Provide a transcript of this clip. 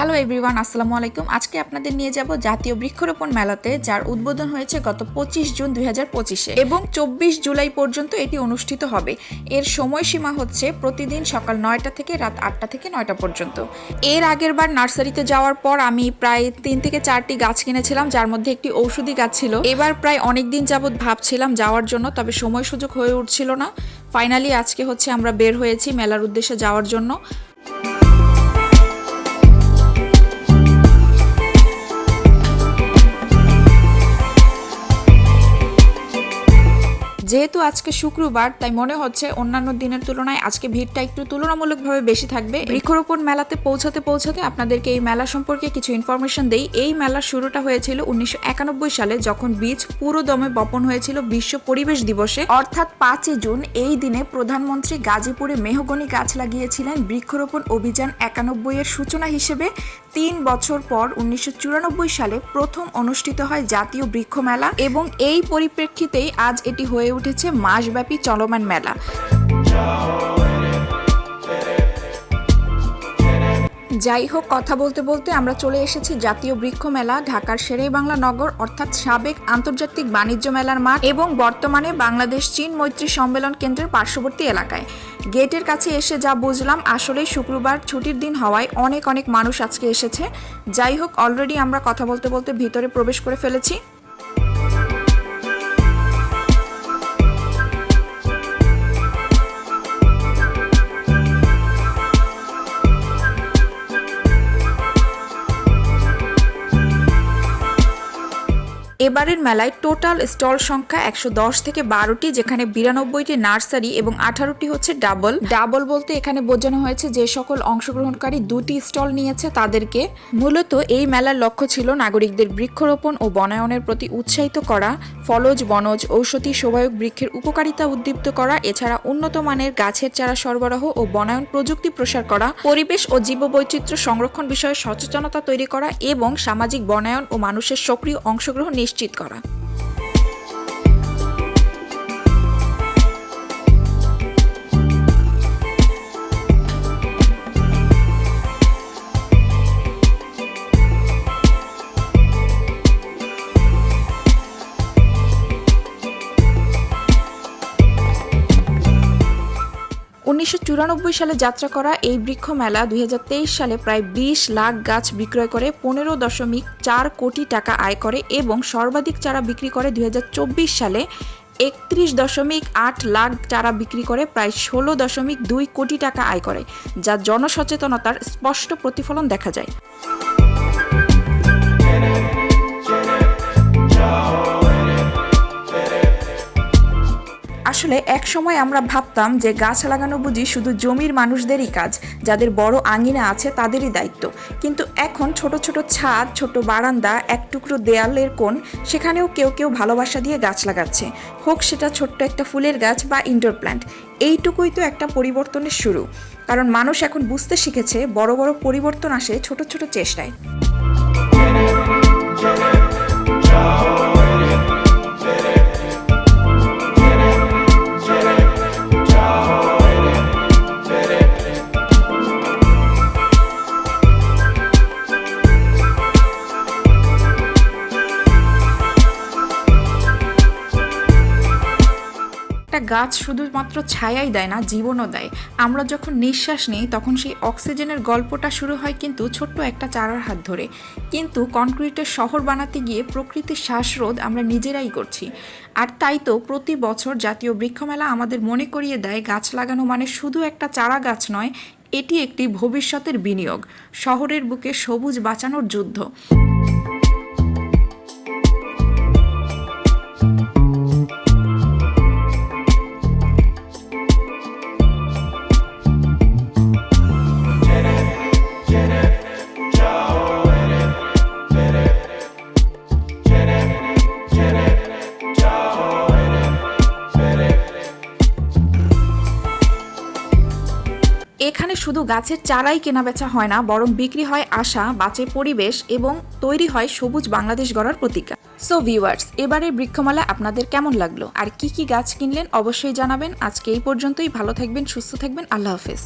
Hello everyone আসসালামু আলাইকুম। আজকে আপনাদের নিয়ে যাব জাতীয় বৃক্ষরোপণ মেলাতে, যার উদ্বোধন হয়েছে গত পঁচিশ জুন দুই হাজার পঁচিশে এবং চব্বিশ জুলাই পর্যন্ত এটি অনুষ্ঠিত হবে। এর সময়সীমা হচ্ছে প্রতিদিন সকাল নয়টা থেকে রাত আটটা থেকে নয়টা পর্যন্ত। এর আগের বার নার্সারিতে যাওয়ার পর আমি প্রায় তিন থেকে চারটি গাছ কিনেছিলাম, যার মধ্যে একটি ঔষধি গাছ ছিল। এবার প্রায় অনেক দিন যাবৎ ভাবছিলাম যাওয়ার জন্য, তবে সময় সুযোগ হয়ে উঠছিল না। ফাইনালি আজকে হচ্ছে আমরা বের হয়েছি মেলার উদ্দেশ্যে যাওয়ার জন্য। যেহেতু আজকে শুক্রবার, তাই মনে হচ্ছে অন্যান্য দিনের তুলনায় আজকে ভিড়টা একটু তুলনামূলকভাবে বেশি থাকবে। বৃক্ষরোপণ মেলাতে পৌঁছাতে পৌঁছাতে আপনাদেরকে এই মেলা সম্পর্কে কিছু ইনফরমেশন দেই। এই মেলার শুরুটা হয়েছিল উনিশশো একানব্বই সালে, যখন বীজ পুরো দমে বপন হয়েছিল বিশ্ব পরিবেশ দিবসে। অর্থাৎ পাঁচই জুন, এই দিনে প্রধানমন্ত্রী গাজীপুরে মেহগনি গাছ লাগিয়েছিলেন। বৃক্ষরোপণ অভিযান একানব্বই এর সূচনা হিসেবে তিন বছর পর উনিশশো চুরানব্বই সালে প্রথম অনুষ্ঠিত হয় জাতীয় বৃক্ষ মেলা এবং এই পরিপ্রেক্ষিতেই আজ এটি হয়ে উঠেছে মাসব্যাপী চলমান মেলা। যাই হোক, কথা বলতে বলতে আমরা চলে এসেছি জাতীয় বৃক্ষ মেলা, ঢাকার শেরেই বাংলা নগর, অর্থাৎ সাবেক আন্তর্জাতিক বাণিজ্য মেলার মাঠ এবং বর্তমানে বাংলাদেশ চীন মৈত্রী সম্মেলন কেন্দ্রের পার্শ্ববর্তী এলাকায়। গেটের কাছে এসে যা বুঝলাম, আসলেই শুক্রবার ছুটির দিন হওয়ায় অনেক অনেক মানুষ আজকে এসেছে। যাই হোক অলরেডি আমরা কথা বলতে বলতে ভিতরে প্রবেশ করে ফেলেছি। এবারের মেলায় টোটাল স্টল সংখ্যা একশো দশ থেকে বারোটি, যেখানে বিরানব্বইটি নার্সারি এবং আঠারোটি হচ্ছে ডাবল। ডাবল বলতে এখানে বোঝানো হয়েছে যে সকল অংশগ্রহণকারী দুটি স্টল নিয়েছে তাদেরকে। মূলত এই মেলার লক্ষ্য ছিল নাগরিকদের বৃক্ষরোপণ ও বনায়নের প্রতি উৎসাহিত করা, ফলজ, বনজ, ঔষধি সহায়ক বৃক্ষের উপকারিতা উদ্দীপ্ত করা, এছাড়া উন্নত মানের গাছের চারা সরবরাহ ও বনায়ন প্রযুক্তি প্রসার করা, পরিবেশ ও জীববৈচিত্র্য সংরক্ষণ বিষয়ে সচেতনতা তৈরি করা এবং সামাজিক বনায়ন ও মানুষের সক্রিয় অংশগ্রহণ নিশ্চিত করা। উনিশশো চুরানব্বই সালে যাত্রা করা এই বৃক্ষ মেলা দু হাজার তেইশ সালে প্রায় বিশ লাখ গাছ বিক্রয় করে, পনেরো দশমিক চার কোটি টাকা আয় করে এবং সর্বাধিক চারা বিক্রি করে দুই হাজার চব্বিশ সালে একত্রিশ দশমিক আট লাখ চারা বিক্রি করে প্রায় ষোলো দশমিক দুই কোটি টাকা আয় করে, যা জনসচেতনতার স্পষ্ট প্রতিফলন দেখা যায়। আসলে এক সময় আমরা ভাবতাম যে গাছ লাগানো বুঝি শুধু জমির মানুষদেরই কাজ যাদের বড় আঙিনা আছে তাদেরই দায়িত্ব কিন্তু এখন ছোট ছোট ছাদ ছোট বারান্দা এক টুকরো দেয়ালের কোণ সেখানেও কেউ কেউ ভালোবাসা দিয়ে গাছ লাগাচ্ছে হোক সেটা ছোট্ট একটা ফুলের গাছ বা ইনডোর প্ল্যান্ট এইটুকুই তো একটা পরিবর্তনের শুরু কারণ মানুষ এখন বুঝতে শিখেছে বড় বড় পরিবর্তন আসে ছোট ছোট চেষ্টায় একটা গাছ শুধুমাত্র ছায়াই দেয় না, জীবনও দেয়। আমরা যখন নিঃশ্বাস নিই, তখন সেই অক্সিজেনের গল্পটা শুরু হয় কিন্তু ছোট্ট একটা চারার হাত ধরে। কিন্তু কনক্রিটের শহর বানাতে গিয়ে প্রকৃতির শ্বাসরোধ আমরা নিজেরাই করছি। আর তাই তো প্রতি বছর জাতীয় বৃক্ষমেলা আমাদের মনে করিয়ে দেয়, গাছ লাগানো মানে শুধু একটা চারা গাছ নয়, এটি একটি ভবিষ্যতের বিনিয়োগ। শহরের বুকে সবুজ বাঁচানোর যুদ্ধ। শুধু গাছের চারাই কেনাবেচা হয় না, বরং বিক্রি হয় আশা, বাঁচে পরিবেশ এবং তৈরি হয় সবুজ বাংলাদেশ গড়ার প্রতিজ্ঞা। সো ভিউয়ার্স এবারে বৃক্ষমালা আপনাদের কেমন লাগল? আর কি কি গাছ কিনলেন? অবশ্যই জানাবেন। আজকে এই পর্যন্তই। ভালো থাকবেন, সুস্থ থাকবেন। আল্লাহ হাফেজ।